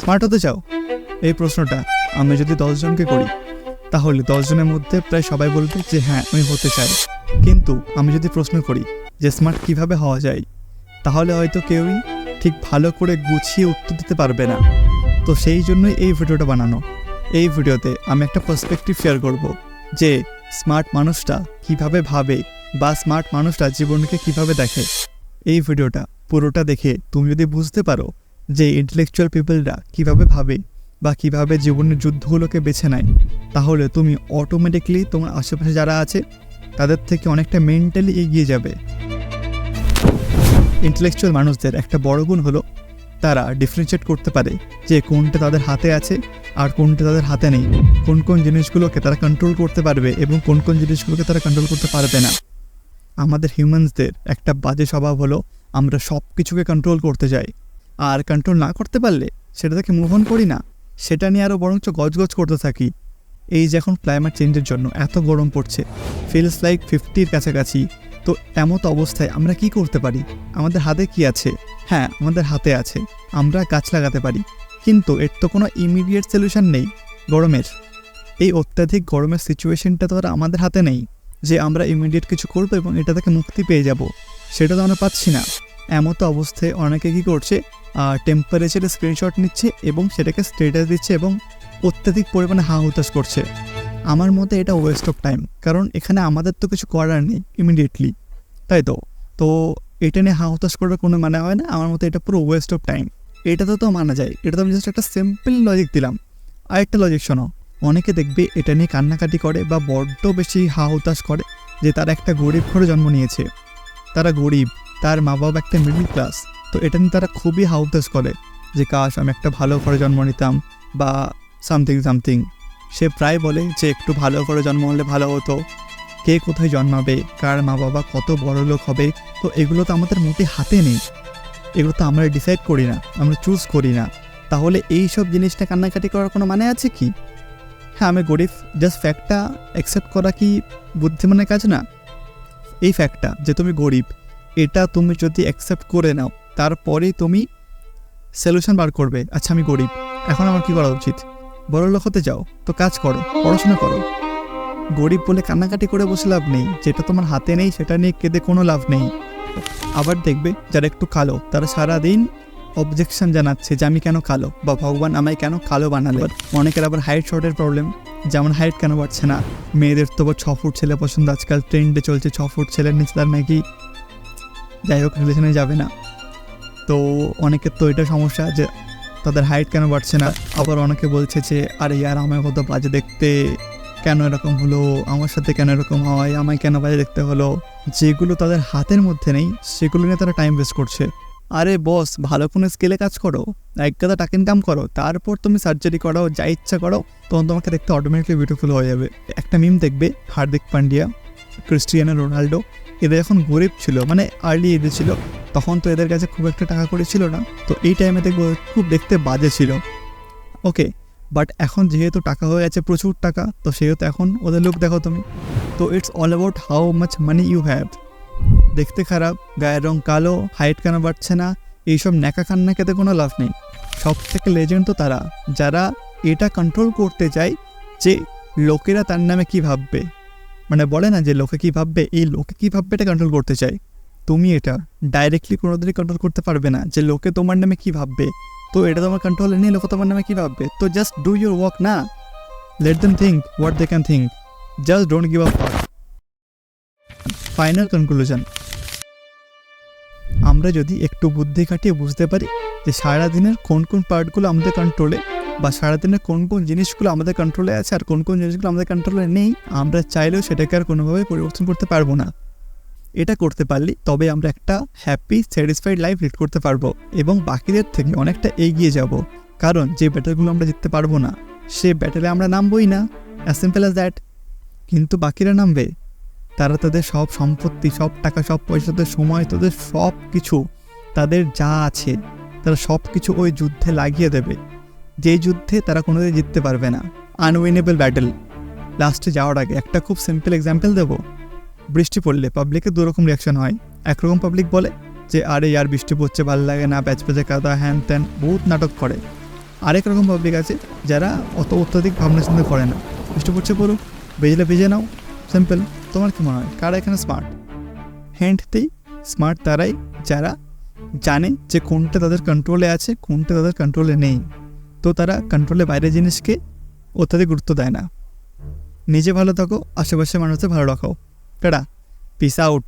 Smart হতে চাও? এই প্রশ্নটা আমি যদি দশজনকে করি, তাহলে দশজনের মধ্যে প্রায় সবাই বলবে যে হ্যাঁ আমি হতে চাই। কিন্তু আমি যদি প্রশ্ন করি যে স্মার্ট কীভাবে হওয়া যায়, তাহলে হয়তো কেউই ঠিক ভালো করে গুছিয়ে উত্তর দিতে পারবে না। তো সেই জন্যই এই ভিডিওটা বানানো। এই ভিডিওতে আমি একটা পার্সপেক্টিভ শেয়ার করব যে স্মার্ট মানুষটা কীভাবে ভাবে বা স্মার্ট মানুষটা জীবনকে কীভাবে দেখে। এই ভিডিওটা পুরোটা দেখে তুমি যদি বুঝতে পারো যে ইন্টেলেকচুয়াল পিপলরা কীভাবে ভাবে বা কীভাবে জীবনের যুদ্ধগুলোকে বেছে নেয়, তাহলে তুমি অটোমেটিকলি তোমার আশেপাশে যারা আছে, তাদের থেকে অনেকটা মেন্টালি এগিয়ে যাবে। ইন্টেলেকচুয়াল মানুষদের একটা বড় গুণ হলো, তারা ডিফারেন্সিয়েট করতে পারে যে কোনটা তাদের হাতে আছে আর কোনটা তাদের হাতে নেই। কোন কোন জিনিসগুলোকে তারা কন্ট্রোল করতে পারবে এবং কোন কোন জিনিসগুলোকে তারা কন্ট্রোল করতে পারবে না। আমাদের হিউম্যানসদের একটা বাজে স্বভাব হলো, আমরা সব কিছুকে কন্ট্রোল করতে যাই। আর কন্ট্রোল না করতে পারলে সেটা থেকে মুভ অন করি না। সেটা নিয়ে আরও বরঞ্চ গজগজ করতে থাকি। এই যে এখন ক্লাইমেট চেঞ্জের জন্য এত গরম পড়ছে ফিলস লাইক ফিফটির কাছাকাছি। তো এমত অবস্থায় আমরা কি করতে পারি? আমাদের হাতে কি আছে? হ্যাঁ আমাদের হাতে আছে। আমরা গাছ লাগাতে পারি। কিন্তু এর তো কোনো ইমিডিয়েট সলিউশন নেই, গরমের। এই অত্যাধিক গরমের সিচুয়েশনটা তো আর আমাদের হাতে নেই, যে আমরা ইমিডিয়েট কিছু করব এবং এটা থেকে মুক্তি পেয়ে যাব। সেটা তো আমরা পাচ্ছি না। এমতো অবস্থায় অনেকে কী করছে টেম্পারেচারে স্ক্রিনশট নিচ্ছে এবং সেটাকে স্টেটাস দিচ্ছে এবং অত্যাধিক পরিমাণে হা হুতাশ করছে। আমার মতে এটা ওয়েস্ট অফ টাইম কারণ এখানে আমাদের তো কিছু করার নেই ইমিডিয়েটলি তাই তো? তো এটা নিয়ে হা হুতাশ করার কোনো মানে হয় না, আমার মতে এটা পুরো ওয়েস্ট অফ টাইম এটাতে তো মানা যায় এটা তো আমি জাস্ট একটা সিম্পল লজিক দিলাম। আরেকটা লজিক শোনো, অনেকে দেখবে এটা নিয়ে কান্নাকাটি করে বা বড্ড বেশি হা হুতাশ করে যে তারা একটা গরিব ঘরে জন্ম নিয়েছে। তারা গরিব, তার মা বাবা একটা মিডল ক্লাস তো এটা নিয়ে তারা খুবই হাউতাস করে যে, কাশ, আমি একটা ভালো ঘরে জন্ম নিতাম বা সামথিং সামথিং সে প্রায় বলে যে, একটু ভালো করে জন্ম হলে ভালো হতো। কে কোথায় জন্মাবে? কার মা বাবা কত বড় লোক হবে? তো এগুলো তো আমাদের মোটে হাতে নেই। এগুলো তো আমরা ডিসাইড করি না, আমরা চুজ করি না। তাহলে এই সব জিনিসটা কান্নাকাটি করার কোনো মানে আছে কি? হ্যাঁ আমি গরিব জাস্ট ফ্যাক্টটা অ্যাকসেপ্ট করা কি বুদ্ধিমানের কাজ না? এই ফ্যাক্টটা যে, তুমি গরিব, এটা তুমি যদি অ্যাকসেপ্ট করে নাও তারপরেই তুমি সলিউশন বার করবে। আচ্ছা আমি গরিব। এখন আমার কি করা উচিত? বড় লোক হতে যাও। তো কাজ করো, পড়াশোনা করো। গরিব বলে কান্নাকাটি করে বসে লাভ নেই। যেটা তোমার হাতে নেই, সেটা নিয়ে কেঁদে কোনো লাভ নেই। আবার দেখবে যারা একটু কালো, তারা সারাদিন অবজেকশন জানাচ্ছে যে, আমি কেন কালো? বা, ভগবান আমায় কেন কালো বানালে? অনেকের আবার হাইট শর্টের প্রবলেম যেমন হাইট কেন বাড়ছে না? মেয়েদের তো আবার ছ ফুট ছেলে পছন্দ। আজকাল ট্রেন্ডে চলছে ছ ফুট ছেলের নিচে তার নাকি যাই হোক রিলেশনে যাবে না। তো অনেকের তো এটা সমস্যা যে তাদের হাইট কেন বাড়ছে না? আবার অনেকে বলছে যে, আরে ইয়ার, আমায় কত বাজে দেখতে। কেন এরকম হলো? আমার সাথে কেন এরকম হয়? আমায় কেন বাজে দেখতে হলো? যেগুলো তাদের হাতের মধ্যে নেই, সেগুলো নিয়ে তারা টাইম ওয়েস্ট করছে। আরে বস ভালো কোনো স্কেলে কাজ করো। এক গাদা টাকা ইনকাম করো। তারপর তুমি সার্জারি করো যা ইচ্ছা করো, তখন তোমাকে দেখতে অটোমেটিকলি বিউটিফুল হয়ে যাবে। একটা মিম দেখবে, হার্দিক পান্ডিয়া, ক্রিস্টিয়ানো রোনাল্ডো। এদের যখন গরিব ছিল মানে আর্লি এদের ছিল। তখন তো এদের কাছে খুব একটা টাকা করে ছিল না। তো এই টাইমে দেখব খুব দেখতে বাজে ছিল। ওকে বাট এখন যেহেতু টাকা হয়ে গেছে, প্রচুর টাকা, তো সেহেতু এখন ওদের লোক দেখো তুমি। তো it's all about how much money you have দেখতে খারাপ, গায়ের রং কালো হাইট কেন বাড়ছে না, এইসব ন্যাকা কান্না খেতে কোনো লাভ নেই। সব থেকে লেজেন্ড তো তারা। যারা এটা কন্ট্রোল করতে চায় যে লোকেরা তার নামে কি ভাববে। মানে বলে না যে লোকে কী ভাববে, এই লোকে কী ভাববে এটা কন্ট্রোল করতে চাই তুমি এটা ডাইরেক্টলি কোনোদিনই কন্ট্রোল করতে পারবে না যে লোকে তোমার নামে কী ভাববে। তো এটা তোমার কন্ট্রোলে নেই, লোকে তোমার নামে কী ভাববে? তো জাস্ট ডু ইউর ওয়ার্ক না। Let them think what they can think just don't give up final conclusion আমরা যদি একটু বুদ্ধি খাটিয়ে বুঝতে পারি যে সারাদিনের কোন কোন পার্টগুলো আমাদের কন্ট্রোলে বা সারাদিনের কোন কোন জিনিসগুলো আমাদের কন্ট্রোলে আছে আর কোন কোন জিনিসগুলো আমাদের কন্ট্রোলে নেই, আমরা চাইলেও সেটাকে আর কোনোভাবে পরিবর্তন করতে পারব না। এটা করতে পারলে তবে আমরা একটা হ্যাপি স্যাটিসফাইড লাইফ লিড করতে পারব এবং বাকিদের থেকে অনেকটা এগিয়ে যাব। কারণ যে ব্যাটেলগুলো আমরা জিততে পারব না, সে ব্যাটেলে আমরা নামবই না। অ্যাজ সিম্পল অ্যাজ দ্যাট কিন্তু বাকিরা নামবে। তারা তাদের সব সম্পত্তি, সব টাকা, সব পয়সা, তাদের সময়, তাদের সব কিছু তাদের যা আছে, তারা সব কিছু ওই যুদ্ধে লাগিয়ে দেবে। যে যুদ্ধে তারা কোনোদিন জিততে পারবে না। আনউইনেবল ব্যাটেল লাস্টে যাওয়ার আগে একটা খুব সিম্পল এক্সাম্পল দেবো। বৃষ্টি পড়লে পাবলিকের দুরকম রিয়াকশন হয়। একরকম পাবলিক বলে যে, আরে ইয়ার বৃষ্টি পড়ছে, ভালো লাগে না, প্যাচ প্যাচে কাদা, হ্যান ত্যান, বহুত নাটক করে। আরেক রকম পাবলিক আছে যারা অত অত্যাধিক ভাবনা চিন্তা করে না। বৃষ্টি পড়ছে পড়ুক, বেজলে বেজে নাও সিম্পল তোমার কি মনে হয়? কারা এখানে স্মার্ট হ্যান্ডতেই স্মার্ট তারাই যারা জানে যে কোনটা তাদের কন্ট্রোলে আছে, কোনটা তাদের কন্ট্রোলে নেই। তো তারা কন্ট্রোলে বাইরের জিনিসকে অত্যাধিক গুরুত্ব দেয় না। নিজে ভালো থাকো আশেপাশে মানুষদের ভালো রাখো টাটা পিস আউট